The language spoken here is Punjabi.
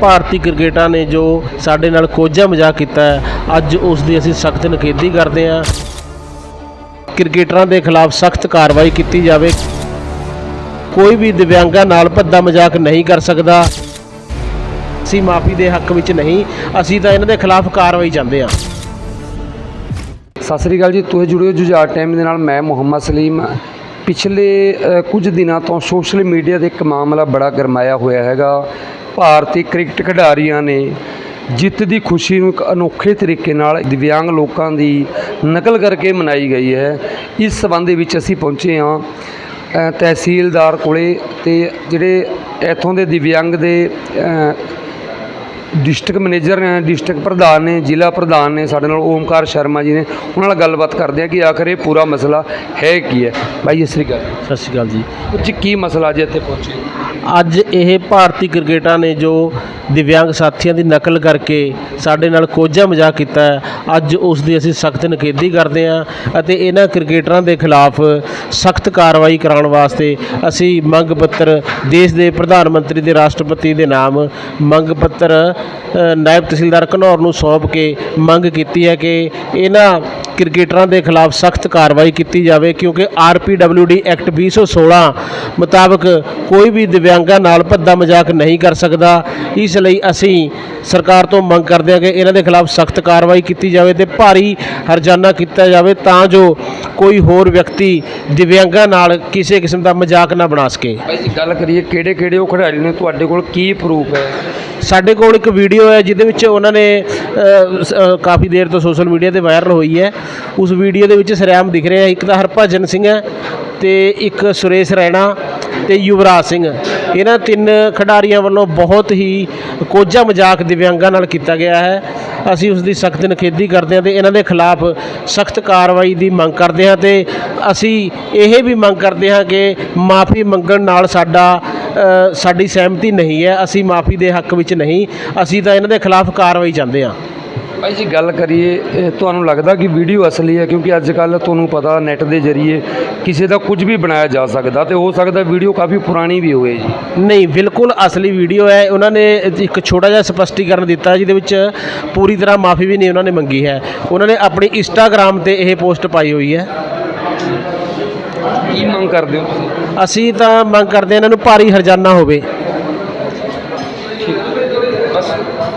ਭਾਰਤੀ ਕ੍ਰਿਕਟਰਾਂ ਨੇ ਜੋ ਸਾਡੇ ਨਾਲ ਕੋਝਾ ਮਜ਼ਾਕ ਕੀਤਾ ਹੈ, ਅੱਜ ਉਸ ਦੀ ਅਸੀਂ ਸਖਤ ਨਿਖੇਧੀ ਕਰਦੇ ਹਾਂ। ਕ੍ਰਿਕਟਰਾਂ ਦੇ ਖਿਲਾਫ ਸਖਤ ਕਾਰਵਾਈ ਕੀਤੀ ਜਾਵੇ। ਕੋਈ ਵੀ ਦਿਵਿਆਂਗਾਂ ਨਾਲ ਭੱਦਾ ਮਜ਼ਾਕ ਨਹੀਂ ਕਰ ਸਕਦਾ। ਅਸੀਂ ਮਾਫੀ ਦੇ ਹੱਕ ਵਿੱਚ ਨਹੀਂ, ਅਸੀਂ ਤਾਂ ਇਹਨਾਂ ਦੇ ਖਿਲਾਫ ਕਾਰਵਾਈ ਚਾਹੁੰਦੇ ਹਾਂ। ਸਤਿ ਸ੍ਰੀ ਅਕਾਲ ਜੀ, ਤੁਸੀਂ ਜੁੜੇ ਹੋ ਜੁਝਾਰ ਟਾਈਮ ਦੇ ਨਾਲ, ਮੈਂ ਮੁਹੰਮਦ ਸਲੀਮ। ਪਿਛਲੇ ਕੁਝ ਦਿਨਾਂ ਤੋਂ ਸੋਸ਼ਲ ਮੀਡੀਆ ਤੇ ਇੱਕ ਮਾਮਲਾ ਬੜਾ ਗਰਮਾਇਆ ਹੋਇਆ ਹੈਗਾ। ਭਾਰਤੀ ਕ੍ਰਿਕਟ ਖਿਡਾਰੀਆਂ ਨੇ ਜਿੱਤ ਦੀ ਖੁਸ਼ੀ ਨੂੰ ਇੱਕ ਅਨੋਖੇ ਤਰੀਕੇ ਨਾਲ ਦਿਵਿਆਂਗ ਲੋਕਾਂ ਦੀ ਨਕਲ ਕਰਕੇ ਮਨਾਈ ਗਈ ਹੈ। ਇਸ ਸਬੰਧ ਵਿੱਚ ਅਸੀਂ ਪਹੁੰਚੇ ਹਾਂ ਤਹਿਸੀਲਦਾਰ ਕੋਲੇ ਤੇ ਜਿਹੜੇ ਇੱਥੋਂ ਦੇ ਦਿਵਿਆਂਗ ਦੇ ਡਿਸਟ੍ਰਿਕਟ ਮੈਨੇਜਰ ਨੇ ਡਿਸਟ੍ਰਿਕਟ ਪ੍ਰਧਾਨ ਨੇ ਜ਼ਿਲ੍ਹਾ ਪ੍ਰਧਾਨ ਨੇ ਸਾਡੇ ਨਾਲ ਓਮਕਾਰ ਸ਼ਰਮਾ ਜੀ ਨੇ ਉਹਨਾਂ ਨਾਲ ਗੱਲਬਾਤ ਕਰਦੇ ਆ ਕਿ ਆਖਰ ਇਹ ਪੂਰਾ ਮਸਲਾ ਹੈ ਕੀ ਹੈ। ਭਾਈ ਸਤਿ ਸ੍ਰੀ ਅਕਾਲ ਸਤਿ ਸ਼੍ਰੀ ਅਕਾਲ ਜੀ। ਜੀ ਕੀ ਮਸਲਾ ਅੱਜ ਇੱਥੇ ਪਹੁੰਚੇ? ਅੱਜ ਇਹ ਭਾਰਤੀ ਕ੍ਰਿਕਟਰਾਂ ਨੇ ਜੋ ਦਿਵਿਆਂਗ ਸਾਥੀਆਂ ਦੀ ਨਕਲ ਕਰਕੇ ਸਾਡੇ ਨਾਲ ਕੋਝਾ ਮਜ਼ਾਕ ਕੀਤਾ ਅੱਜ ਉਸ ਦੀ ਅਸੀਂ ਸਖਤ ਨਿਖੇਧੀ ਕਰਦੇ ਹਾਂ ਅਤੇ ਇਹਨਾਂ ਕ੍ਰਿਕਟਰਾਂ ਦੇ ਖਿਲਾਫ ਸਖਤ ਕਾਰਵਾਈ ਕਰਾਉਣ ਵਾਸਤੇ ਅਸੀਂ ਮੰਗ ਪੱਤਰ ਦੇਸ਼ ਦੇ ਪ੍ਰਧਾਨ ਮੰਤਰੀ ਦੇ ਰਾਸ਼ਟਰਪਤੀ ਦੇ ਨਾਮ ਮੰਗ ਪੱਤਰ ਨਾਇਬ ਤਹਿਸੀਲਦਾਰ ਘਨੌਰ ਨੂੰ ਸੌਂਪ ਕੇ ਮੰਗ ਕੀਤੀ ਹੈ ਕਿ ਇਹਨਾਂ ਕ੍ਰਿਕਟਰਾਂ ਦੇ ਖਿਲਾਫ ਸਖਤ ਕਾਰਵਾਈ ਕੀਤੀ ਜਾਵੇ, ਕਿਉਂਕਿ ਆਰਪੀਡਬਲਯੂਡੀ ਐਕਟ 2016 ਮੁਤਾਬਕ ਕੋਈ ਵੀ ਦਿਵਿਆਂਗਾਂ ਨਾਲ ਭੱਦਾ ਮਜ਼ਾਕ ਨਹੀਂ ਕਰ ਸਕਦਾ। ਇਸ ਲਈ ਅਸੀਂ ਸਰਕਾਰ ਤੋਂ ਮੰਗ ਕਰਦੇ ਹਾਂ ਕਿ ਇਹਨਾਂ ਦੇ ਖਿਲਾਫ ਸਖਤ ਕਾਰਵਾਈ ਕੀਤੀ ਜਾਵੇ ਤੇ ਭਾਰੀ ਹਰਜਾਨਾ ਕੀਤਾ ਜਾਵੇ ਤਾਂ ਜੋ ਕੋਈ ਹੋਰ ਵਿਅਕਤੀ ਦਿਵਿਆਂਗਾਂ ਨਾਲ ਕਿਸੇ ਕਿਸਮ ਦਾ ਮਜ਼ਾਕ ਨਾ ਬਣਾ ਸਕੇ। ਭਾਈ ਜੀ ਗੱਲ ਕਰੀਏ ਕਿਹੜੇ ਕਿਹੜੇ ਉਹ ਖਿਡਾਰੀ ਨੇ ਤੁਹਾਡੇ ਕੋਲ ਕੀ ਪ੍ਰੂਫ ਹੈ? ਸਾਡੇ ਕੋਲ ਇੱਕ ਵੀਡੀਓ ਹੈ ਜਿਹਦੇ ਵਿੱਚ ਉਹਨਾਂ ਨੇ ਅ, ਸ- ਅ, ਕਾਫੀ ਦੇਰ ਤੋਂ ਸੋਸ਼ਲ ਮੀਡੀਆ ਤੇ ਵਾਇਰਲ ਹੋਈ ਹੈ। ਉਸ ਵੀਡੀਓ ਦੇ ਵਿੱਚ ਸਰਿਆਮ ਦਿਖ ਰਿਹਾ ਇੱਕ ਤਾਂ ਹਰਭਜਨ ਸਿੰਘ ਹੈ ਤੇ ਇੱਕ ਸੁਰੇਸ਼ ਰੈਣਾ ਤੇ ਯੁਵਰਾਜ ਸਿੰਘ। ਇਹਨਾਂ ਤਿੰਨ ਖਿਡਾਰੀਆਂ ਵੱਲੋਂ ਬਹੁਤ ਹੀ ਕੋਝਾ ਮਜ਼ਾਕ ਦਿਵਿਆਂਗਾਂ ਨਾਲ ਕੀਤਾ ਗਿਆ ਹੈ। ਅਸੀਂ ਉਸ ਦੀ ਸਖਤ ਨਿਖੇਧੀ ਕਰਦੇ ਹਾਂ ਤੇ ਇਹਨਾਂ ਦੇ ਖਿਲਾਫ ਸਖਤ ਕਾਰਵਾਈ ਦੀ ਮੰਗ ਕਰਦੇ ਹਾਂ ਤੇ ਅਸੀਂ ਇਹ ਵੀ ਮੰਗ ਕਰਦੇ ਹਾਂ ਕਿ ਮਾਫੀ ਮੰਗਣ ਨਾਲ ਸਾਡਾ ਸਾਡੀ ਸਹਿਮਤੀ ਨਹੀਂ ਹੈ। ਅਸੀਂ ਮਾਫੀ ਦੇ ਹੱਕ ਵਿੱਚ ਨਹੀਂ। ਅਸੀਂ ਤਾਂ ਇਹਨਾਂ ਦੇ ਖਿਲਾਫ ਕਾਰਵਾਈ ਚਾਹੁੰਦੇ ਹਾਂ। ਭਾਈ ਜੀ ਗੱਲ ਕਰੀਏ ਤੁਹਾਨੂੰ ਲੱਗਦਾ ਕਿ ਵੀਡੀਓ ਅਸਲੀ ਹੈ? ਕਿਉਂਕਿ ਅੱਜ ਕੱਲ ਤੁਹਾਨੂੰ ਪਤਾ ਨੈਟ ਦੇ ਜ਼ਰੀਏ ਕਿਸੇ ਦਾ ਕੁਝ ਵੀ ਬਣਾਇਆ ਜਾ ਸਕਦਾ ਤੇ ਹੋ ਸਕਦਾ ਵੀਡੀਓ ਕਾਫੀ ਪੁਰਾਣੀ ਵੀ ਹੋਵੇ ਜੀ। ਨਹੀਂ ਬਿਲਕੁਲ ਅਸਲੀ ਵੀਡੀਓ ਹੈ। ਉਹਨਾਂ ਨੇ ਇੱਕ ਛੋਟਾ ਜਿਹਾ ਸਪਸ਼ਟੀਕਰਨ ਦਿੱਤਾ ਜਿਹਦੇ ਵਿੱਚ ਪੂਰੀ ਤਰ੍ਹਾਂ ਮਾਫੀ ਵੀ ਨਹੀਂ ਉਹਨਾਂ ਨੇ ਮੰਗੀ ਹੈ। ਉਹਨਾਂ ਨੇ ਆਪਣੀ ਇੰਸਟਾਗ੍ਰam ਤੇ ਇਹ ਪੋਸਟ ਪਾਈ ਹੋਈ ਹੈ। ਕੀ ਮੰਗ ਕਰਦੇ ਹੋ ਤੁਸੀਂ? ਅਸੀਂ ਤਾਂ ਮੰਗ ਕਰਦੇ ਹਾਂ ਇਹਨਾਂ ਨੂੰ ਭਾਰੀ ਹਰਜਾਨਾ ਹੋਵੇ।